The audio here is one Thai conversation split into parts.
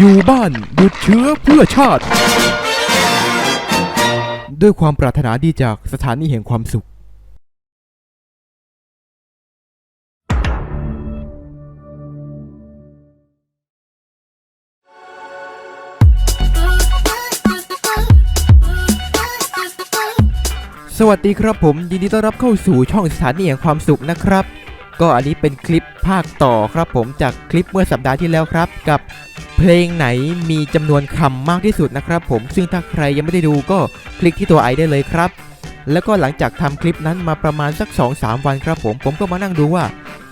อยู่บ้านหยุดเชื้อเพื่อชาติ ด้วยความปรารถนาดีจากสถานีแห่งความสุข สวัสดีครับผม ยินดีต้อนรับเข้าสู่ช่องสถานีแห่งความสุขนะครับ ก็อันนี้เป็นคลิปภาคต่อครับผมจากคลิปเมื่อสัปดาห์ที่แล้วครับ กับเพลงไหนมีจำนวนคำมากที่สุดนะครับผมซึ่งถ้าใครยังไม่ได้ดูก็คลิกที่ตัวไอได้เลยครับ แล้วก็หลังจากทำคลิปนั้นมาประมาณสัก 2-3 วันครับผมผมก็มานั่งดูว่า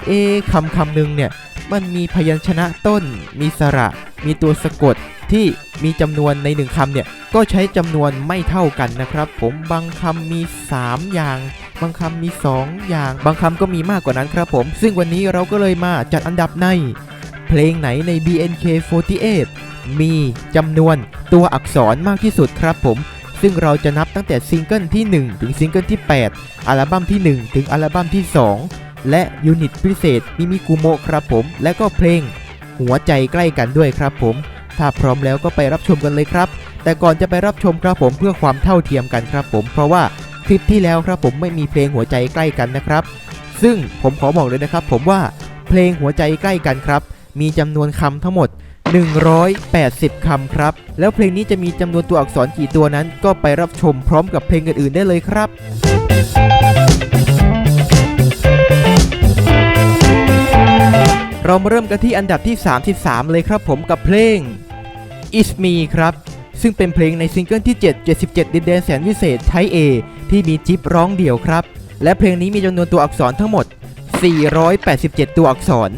เอะคำคำหนึ่งเนี่ยมันมีพยัญชนะต้น มีสระ มีตัวสะกดที่มีจำนวนในหนึ่งคำเนี่ยก็ใช้จำนวนไม่เท่ากันนะครับ ผมบางคำมี 3 อย่าง บางคำมี 2 อย่าง บางคำก็มีมากกว่านั้นครับผม ซึ่งวันนี้เราก็เลยมาจัดอันดับใน เพลงไหนใน BNK48 มีจำนวนตัวอักษรมากที่สุดครับผม ซึ่งเราจะนับตั้งแต่ซิงเกิลที่ 1 ถึงซิงเกิลที่ 8 อัลบั้มที่ 1 ถึงอัลบั้มที่ 2 และยูนิตพิเศษมิมิกุโมะครับผม และก็เพลงหัวใจใกล้กันด้วยครับผม ถ้าพร้อมแล้วก็ไปรับชมกันเลยครับ แต่ก่อนจะไปรับชมครับผมเพื่อความเท่าเทียมกันครับผม เพราะว่า คลิปที่แล้วครับผมไม่มีเพลงหัวใจใกล้กันนะครับ ซึ่งผมขอบอกเลยนะครับ ผมว่าเพลงหัวใจใกล้กันครับ มีจำนวนคำทั้งหมด 180คำครับ แล้วเพลงนี้จะมีจำนวนตัวอักษรกี่ตัวนั้น ก็ไปรับชมพร้อมกับเพลงอื่นๆได้เลยครับเรามาเริ่มกันที่อันดับที่ 33 เลยครับผมกับเพลง Is Me ครับ ซึ่งเป็นเพลงในซิงเกิลที่ 7 77 ดินแดนแสนวิเศษไทย A ที่มีจิ๊บร้องเดี่ยวครับ และเพลงนี้มีจำนวนตัวอักษรทั้งหมด 487 ตัวอักษร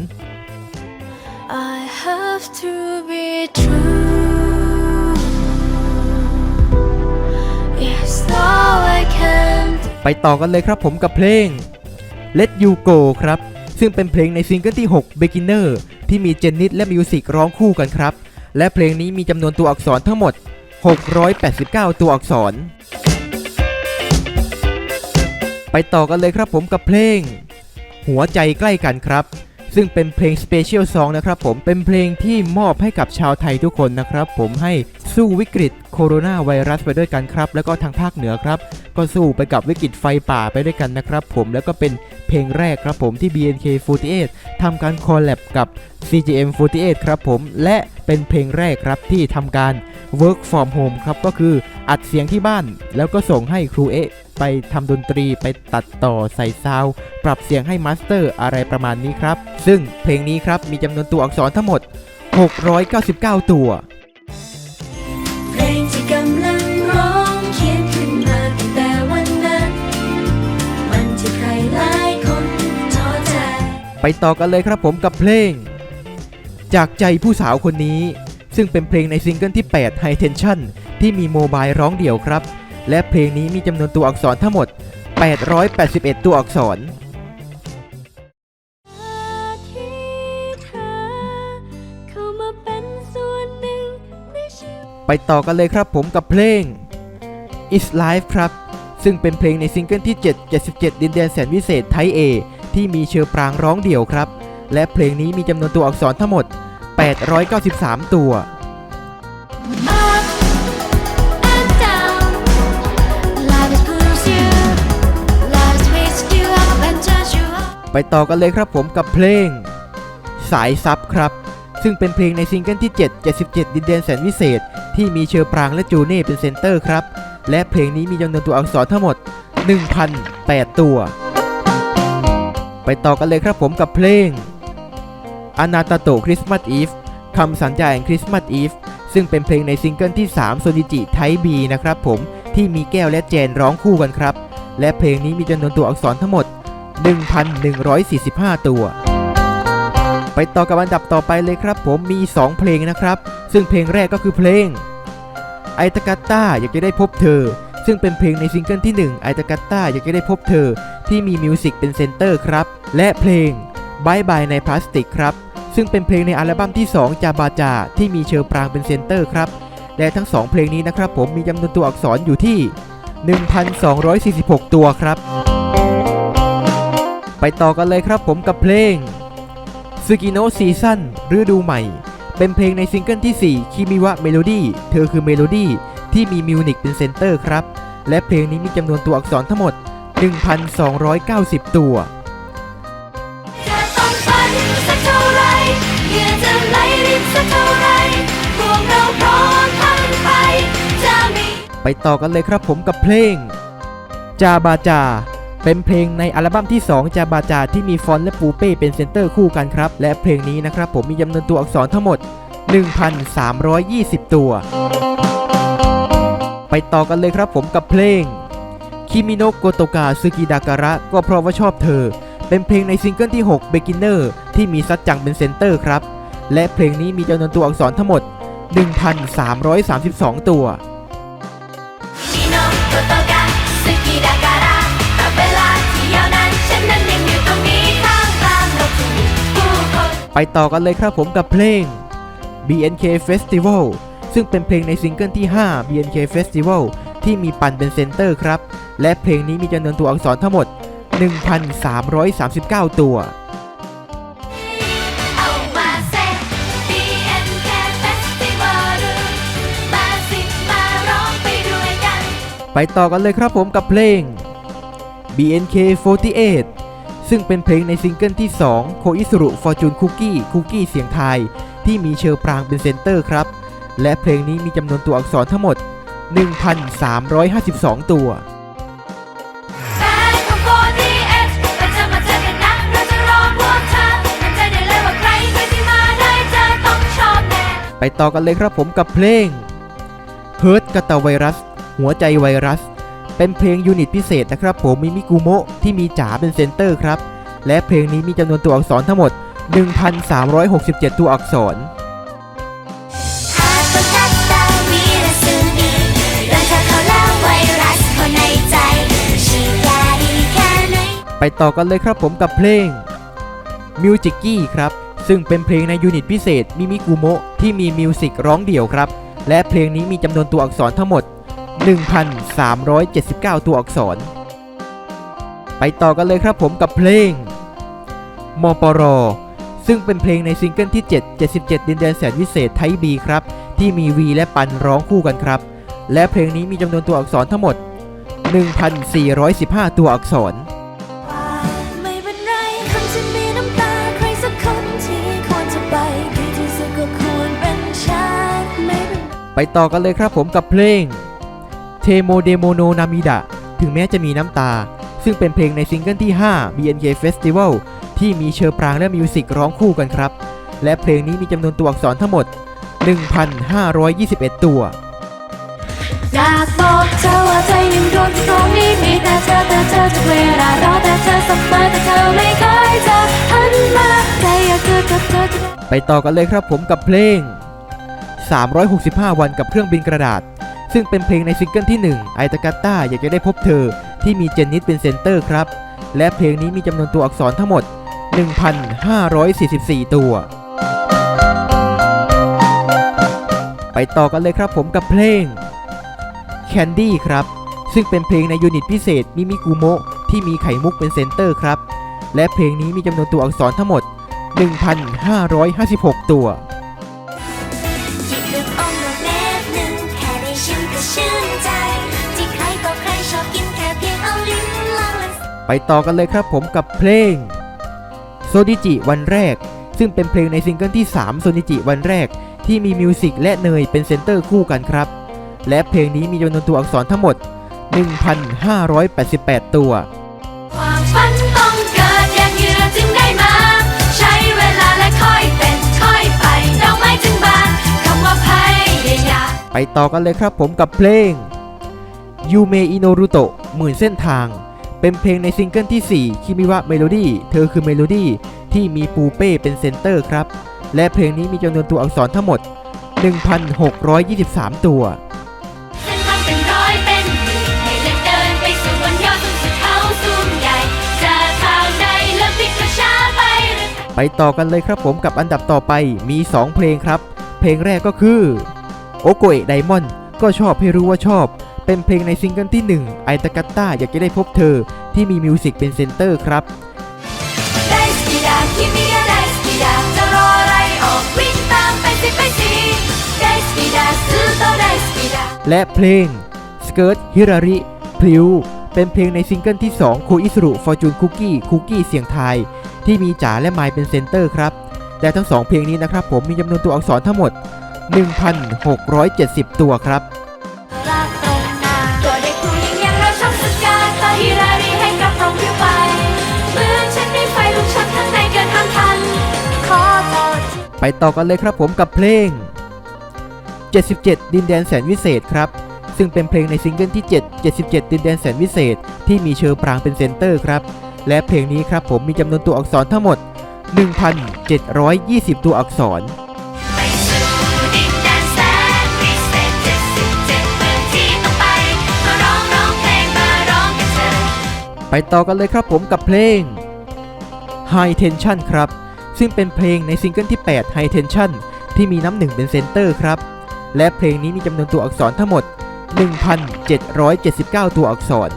I have to be true. It's all I can do. ไปต่อกันเลยครับผมกับเพลง Let You Go ครับ ซึ่งเป็นเพลงในซิงเกิลที่ 6 Beginner ที่มีเจนนิสและมิวสิกร้องคู่กันครับ และเพลงนี้มีจำนวนตัวอักษรทั้งหมด 689 ตัวอักษร ไปต่อกันเลยครับผมกับเพลง หัวใจใกล้กันครับ ซึ่งเป็นเพลงสเปเชียลซองนะครับผมเป็นเพลงที่มอบให้กับชาวไทยทุกคนนะครับ ผมให้สู้วิกฤตโคโรนาไวรัสไปด้วยกันครับ แล้วก็ทางภาคเหนือครับ ก็สู้ไปกับวิกฤตไฟป่าไปด้วยกันนะครับ ผมแล้วก็เป็นเพลงแรกครับผมที่ BNK48 ทำการคอลแลบกับ CGM48 ครับผมและเป็นเพลงแรกครับที่ทำการ Work from Home ครับก็คืออัดเสียงที่บ้านแล้วก็ส่งให้ครูเอะ ไปทำดนตรีไปตัดต่อใส่ซาวด์ปรับเสียงให้มาสเตอร์อะไรประมาณนี้ครับ ซึ่งเพลงนี้ครับมีจำนวนตัวอักษรทั้งหมด 699 ตัวเพลงที่กำลังร้องเขียนขึ้นมาตั้งแต่วันนั้น วันที่ใครหลายคนท้อใจ ไปต่อกันเลยครับผมกับเพลง จากใจผู้สาวคนนี้ ซึ่งเป็นเพลงในซิงเกิลที่ 8 High Tension ที่มีโมบายร้องเดี่ยวครับ และเพลงนี้มีจำนวนตัวอักษรทั้งหมด 881 ตัวอักษรที่เธอเข้ามาเป็นส่วนหนึ่งในชีวิตไปต่อกันเลยครับผมกับเพลง Is Life ครับ ซึ่งเป็นเพลงในซิงเกิลที่ 7 77 ดินแดนแสนวิเศษไทย A ที่มีเชอปรางร้องเดี่ยวครับ และเพลงนี้มีจำนวนตัวอักษรทั้งหมด 893 ตัว ไปต่อกันเลยครับผมกับเพลง สายซับครับ ซึ่งเป็นเพลงในซิงเกิลที่ 7 77 ดินแดนแสนวิเศษ ที่มีเชอปรางและจูเน่เป็นเซนเตอร์ครับ และเพลงนี้มีจำนวนตัวอักษรทั้งหมด 1,008 ตัว ไปต่อกันเลยครับผมกับเพลงอนาตาโตคริสต์มาสอีฟคำสัญญาแห่งคริสต์มาสอีฟซึ่งเป็นเพลงในซิงเกิลที่ 3 โซดิจิไทบีนะครับผมที่มีแก้วและแจนร้องคู่กันครับ และเพลงนี้มีจำนวนตัวอักษรทั้งหมด 1,145 ตัว ไปต่อกับอันดับต่อไปเลยครับ ผมมี 2 เพลงนะครับ ซึ่งเพลงแรกก็คือเพลงไอตากาต้าอยากจะได้พบเธอ ซึ่งเป็นเพลงในซิงเกิลที่1ไอตากาต้าอยากจะได้พบเธอ ที่มีมิวสิกเป็นเซนเตอร์ครับ และเพลงบายบายในพลาสติกครับ ซึ่งเป็นเพลงในอัลบั้มที่ 2 จาบาจา ที่มีเชอปรางเป็นเซนเตอร์ครับและทั้ง 2 เพลงนี้นะครับผมมีจำนวนตัวอักษรอยู่ที่ 1,246 ตัวครับ ไปต่อกันเลยครับผมกับเพลง s ูกิโนซีซั่นฤดูใหม่ เป็นเพลงในซิงเกิลที่ 4 คิมิวะเมโลดี้เธอคือเมโลดี้ที่มีมิวนิกเป็นเซนเตอร์ครับ และเพลงนี้มีจำนวนตัวอักษรทั้งหมด 1,290 ตัวจะต้องฝันสักเท่าไรเหงื่อจะไหลรินสักเกเราพร้อมพันไปจะมีไปต่อกันเลยครับผมกับเพลง จาบาจา เป็นเพลงในอัลบั้มที่ 2 จาบาจาที่มีฟอนและปูเป้เป็นเซนเตอร์คู่กันครับ และเพลงนี้นะครับผมมีจำนวนตัวอักษรทั้งหมด 1,320 ตัว ไปต่อกันเลยครับผมกับเพลงคิมิโนโกโตกาซึกิดาการะก็เพราะว่าชอบเธอ เป็นเพลงในซิงเกิลที่ 6 Beginner ที่มีซัดจังเป็นเซนเตอร์ครับ และเพลงนี้มีจำนวนตัวอักษรทั้งหมด 1,332 ตัว ต่อกันเลยครับผมกับเพลง BNK Festival ซึ่งเป็นเพลงในซิงเกิลที่ 5 BNK Festival ที่มีปันเป็นเซนเตอร์ครับ และเพลงนี้มีจำนวนตัวอักษรทั้งหมด 1,339 ตัวเอามาเซ BNK Festival มสิมาร้องไปด้วไปต่อกันเลยครับผมกับเพลง BNK48 ซึ่งเป็นเพลงในซิงเกิลที่ 2 โคอิสุรุฟอร์จูนคุกกี้คุกกี้เสียงไทย ที่มีเชอร์ปรางเป็นเซนเตอร์ครับ และเพลงนี้มีจำนวนตัวอักษรทั้งหมด 1,352 ตัวไปต่อกันเลยครับผมกับเพลง Hurt กตาไวรัส หัวใจไวรัส เป็นเพลงยูนิตพิเศษนะครับผมมีมิกุโมะที่มีจ๋าเป็นเซนเตอร์ครับ และเพลงนี้มีจำนวนตัวอักษรทั้งหมด 1,367 ตัวอักษรหากประทับตาวีรสุนีเดินทางเข้าแล้วไวรัสเข้าในใจฉีดยาดีแค่ไปต่อกันเลยครับผมกับเพลง Music กี้ครับ ซึ่งเป็นเพลงในยูนิตพิเศษมิมิกุโมะที่มีมิวสิกร้องเดี่ยวครับ และเพลงนี้มีจำนวนตัวอักษรทั้งหมด 1,379 ตัวอักษร ไปต่อกันเลยครับผมกับเพลง มปร ซึ่งเป็นเพลงในซิงเกิลที่ 7 77 ดินแดนแสนวิเศษไทยบีครับ ที่มีวีและปันร้องคู่กันครับ และเพลงนี้มีจำนวนตัวอักษรทั้งหมด 1,415 ตัวอักษรไม่เป็นไรคนที่มีน้ำตาใครสักคนที่ควรจะไปดีที่สุดก็ควรเป็นฉันไม่เป็นไปต่อกันเลยครับผมกับเพลง เทโมเดโมโนนามิดะถึงแม้จะมีน้ำตา ซึ่งเป็นเพลงในซิงเกิลที่ 5 BNK Festival ที่มีเชอร์ปรางและมิวสิกร้องคู่กันครับ และเพลงนี้มีจำนวนตัวอักษรทั้งหมด 1,521 ตัวอยากบอกเธอว่าใจยังดวงที่ตรงนี้มีแต่เธอแต่เธอทุกเวลารอแต่เธอเสมอแต่เธอไม่เคยจะหันมาใจอยากเจอกับเธอไปต่อกันเลยครับผมกับเพลง 365 วันกับเครื่องบินกระดาษ ซึ่งเป็นเพลงในซิงเกิลที่1ไอตากาต้าอยากจะได้พบเธอ ที่มีเจนนิสเป็นเซนเตอร์ครับ และเพลงนี้มีจำนวนตัวอักษรทั้งหมด 1,544 ตัว ไปต่อกันเลยครับผมกับเพลง Candy ครับ ซึ่งเป็นเพลงในยูนิตพิเศษมิมิกุโมะที่มีไข่มุกเป็นเซนเตอร์ครับ และเพลงนี้มีจำนวนตัวอักษรทั้งหมด 1,556 ตัว ไปต่อกันเลยครับผมกับเพลงโซดิจิวันแรก ซึ่งเป็นเพลงในซิงเกิลที่3โซดิจิวันแรก ที่มีมิวสิกและเนยเป็นเซนเตอร์คู่กันครับ และเพลงนี้มีจำนวนตัวอักษรทั้งหมด 1,588 ตัวความฝันต้องเกิดอย่างเหยื่อจึงได้มา ใช้เวลาและค่อยเป็นค่อยไปดอกไม้จึงบานคำว่าพยายามไปต่อกันเลยครับผมกับเพลงยูเมอิโนรุโตะหมื่นเส้นทาง เป็นเพลงในซิงเกิลที่ 4 คิมิวะเมโลดี้ เธอคือเมโลดี้ที่มีปูเป้เป็นเซนเตอร์ครับ และเพลงนี้มีจำนวนตัวอักษรทั้งหมด 1,623 ตัวเส้นทางเป็นร้อยเป็นหมื่นให้เดินเดินไปสู่บสาสูงใหญ่เจะทางใดแล้วไปหรือไปต่อกันเลยครับผมกับอันดับต่อไปมี 2 เพลงครับ เพลงแรกก็คือโอโกเอะไดมอนด์ก็ชอบให้รู้ว่าชอบ เป็นเพลงในซิงเกิลที่ 1 ไอตากัตตาอยากจะได้พบเธอที่มีมิวสิกเป็นเซนเตอร์ครับและเพลง Skirt Hirari พลิวเป็นเพลงในซิงเกิลที่ 2 โคอิสรุฟอร์จูนคุกกี้คุกกี้เสียงไทย ที่มีจ๋าและไมเป็นเซนเตอร์ครับ และทั้ง 2 เพลงนี้นะครับผมมีจำนวนตัวอักษรทั้งหมด 1,670 ตัวครับ ไปต่อกันเลยครับผมกับเพลง 77 ดินแดนแสนวิเศษครับ ซึ่งเป็นเพลงในซิงเกิลที่ 7 77 ดินแดนแสนวิเศษ ที่มีเชอร์ปรางเป็นเซนเตอร์ครับ และเพลงนี้ครับผมมีจำนวนตัวอักษรทั้งหมด 1,720 ตัวอักษรไปต่อกันเลยครับผมกับเพลง High Tension ครับ ซึ่งเป็นเพลงในซิงเกิลที่ 8 High Tension ที่มีน้ำหนึ่งเป็นเซนเตอร์ครับ และเพลงนี้มีจำนวนตัวอักษรทั้งหมด 1,779 ตัวอักษร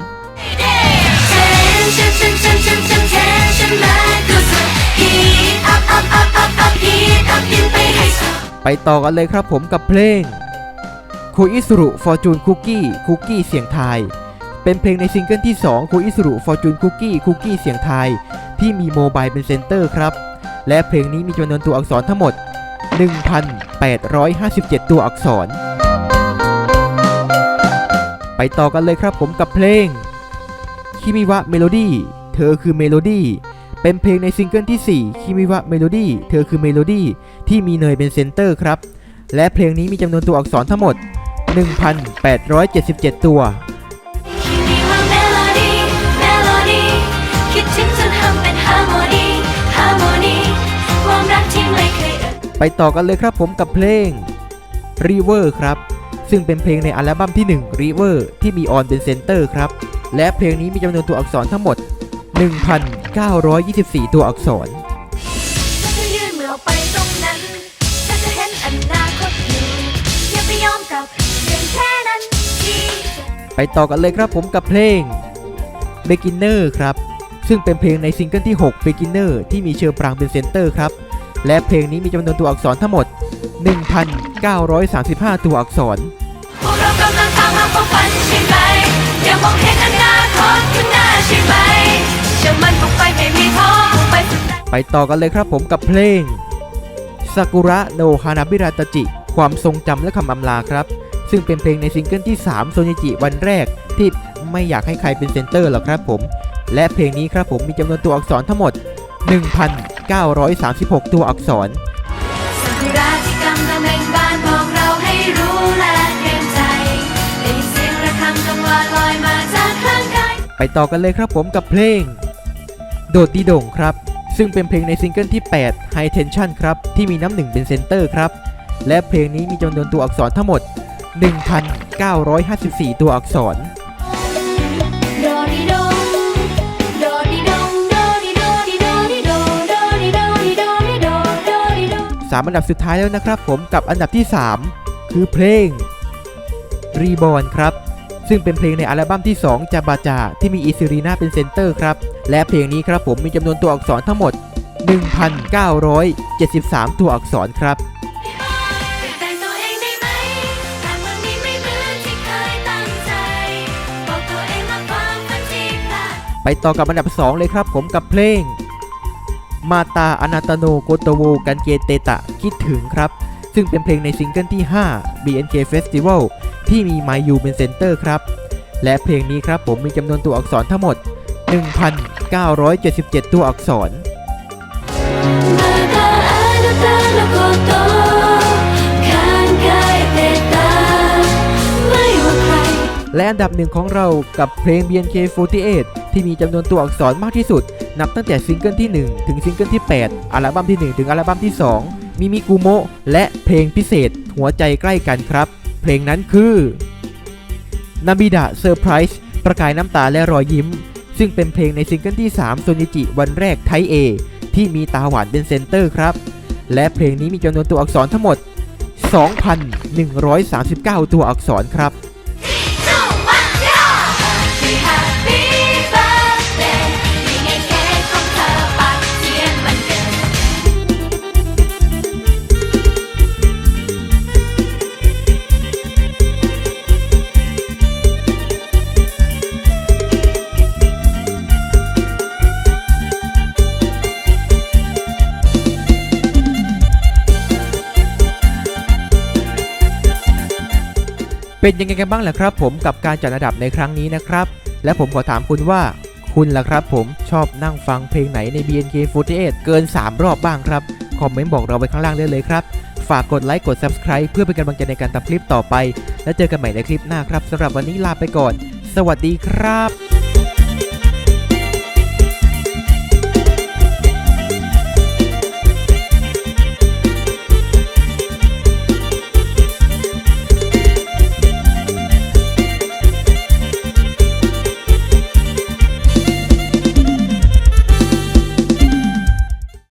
Tension, tension, tension, tension มาดูสุด Heat up, up, up, up, up, heat up ยิ่งไปต่อกันเลยครับผมกับเพลง k o i s u r u Fortune Cookie Cookie เสียงไทย เป็นเพลงในซิงเกิลที่2 k o i s u r u Fortune Cookie Cookie เสียงไทย ที่มีโมบายเป็นเซนเตอร์ครับ และเพลงนี้มีจำนวนตัวอักษรทั้งหมด 1,857 ตัวอักษร ไปต่อกันเลยครับผมกับเพลงคิมิวะเมโลดี้เธอคือเมโลดี้เป็นเพลงในซิงเกิลที่ 4คิมิวะเมโลดี้เธอคือเมโลดี้ที่มีเนยเป็นเซนเตอร์ครับ และเพลงนี้มีจำนวนตัวอักษรทั้งหมด 1,877 ตัว ไปต่อกันเลยครับผมกับเพลง River ครับ ซึ่งเป็นเพลงในอัลบั้มที่ 1 River ที่มีออนเป็นเซนเตอร์ครับ และเพลงนี้มีจำนวนตัวอักษรทั้งหมด 1,924 ตัวอักษรฉันจะยื่นมือออกไปตรงพันเห็นอนาคตอยู่อย่าไปยอมกับเพียงแค่นั้นที่จะไปต่อกันเลยครับผมกับเพลง Beginner ครับ ซึ่งเป็นเพลงในซิงเกิลที่ 6 Beginner ที่มีเชอร์ปรางเป็นเซนเตอร์ครับ และเพลงนี้มีจำนวนตัวอักษรทั้งหมด 1,935 ตัวอักษรพวกเรากำลังตามหาความฝันใช่ไหมอย่ามองเห็นอนาคตข้างหน้าใช่ไหมเชื่อมันคงไปไม่มีท้อคงไปสุดแต่ไปต่อกันเลยครับผมกับเพลง Sakura no Hanabira Tachi ความทรงจำและคำอำลาครับ ซึ่งเป็นเพลงในซิงเกิลที่ 3 โซนิจิวันแรก ที่ไม่อยากให้ใครเป็นเซนเตอร์หรอกครับผม และเพลงนี้ครับผมมีจำนวนตัวอักษรทั้งหมด 1,936 ตัวอักษรซากุระที่กำลังเบ่งบานบอกเราให้รู้และเตรียมใจได้ยินเสียงระฆังกังวานลอยมาจากข้างกายไปต่อกันเลยครับผมกับเพลง โดดดีโด่งครับ ซึ่งเป็นเพลงในซิงเกิลที่ 8 High Tension ครับ ที่มีน้ำหนึ่งเป็นเซนเตอร์ครับ และเพลงนี้มีจำนวนตัวอักษรทั้งหมด 1,954 ตัวอักษร 3 อันดับสุดท้ายแล้วนะครับ ผมกับอันดับที่ 3 คือเพลง r e b o r n ครับ ซึ่งเป็นเพลงในอัลบั้มที่ 2 จาบาจา ที่มีอิซิรีนาเป็นเซนเตอร์ครับ และเพลงนี้ครับผมมีจำนวนตัวอักษรทั้งหมด 1,973 ตัวอักษรครับไปต่อกับอันดับ 2 เลยครับผมกับเพลง มาตาอนาตโนโกโตโวกันเกเตตะคิดถึงครับ ซึ่งเป็นเพลงในซิงเกิลที่ 5 BNK Festival ที่มีไมยูเป็นเซนเตอร์ครับ และเพลงนี้ครับผมมีจำนวนตัวอักษรทั้งหมด 1,977 ตัวอักษรและอันดับหนึ่งของเรากับเพลง BNK48 ที่มีจำนวนตัวอักษรมากที่สุด นับตั้งแต่ซิงเกิลที่ 1 ถึงซิงเกิลที่ 8 อัลบั้มที่ 1 ถึงอัลบั้มที่ 2 มิมิกุโมะและเพลงพิเศษ หัวใจใกล้กันครับ เพลงนั้นคือนาบิดะเซอร์ไพรส์ประกายน้ำตาและรอยยิ้ม ซึ่งเป็นเพลงในซิงเกิลที่3โซนิจิวันแรกไทเอที่มีตาหวานเป็นเซนเตอร์ครับ และเพลงนี้มีจำนวนตัวอักษรทั้งหมด 2,139 ตัวอักษรครับ เป็นยังไงกันบ้างล่ะครับ ผมกับการจัดอันดับในครั้งนี้นะครับ และผมขอถามคุณว่า คุณล่ะครับ ผมชอบนั่งฟังเพลงไหนใน BNK48 เกิน 3 รอบบ้างครับ คอมเมนต์บอกเราไว้ข้างล่างได้เลยครับ ฝากกดไลค์กด Subscribe เพื่อเป็นกำลังใจในการทำคลิปต่อไป แล้วเจอกันใหม่ในคลิปหน้าครับสำหรับวันนี้ลาไปก่อน สวัสดีครับ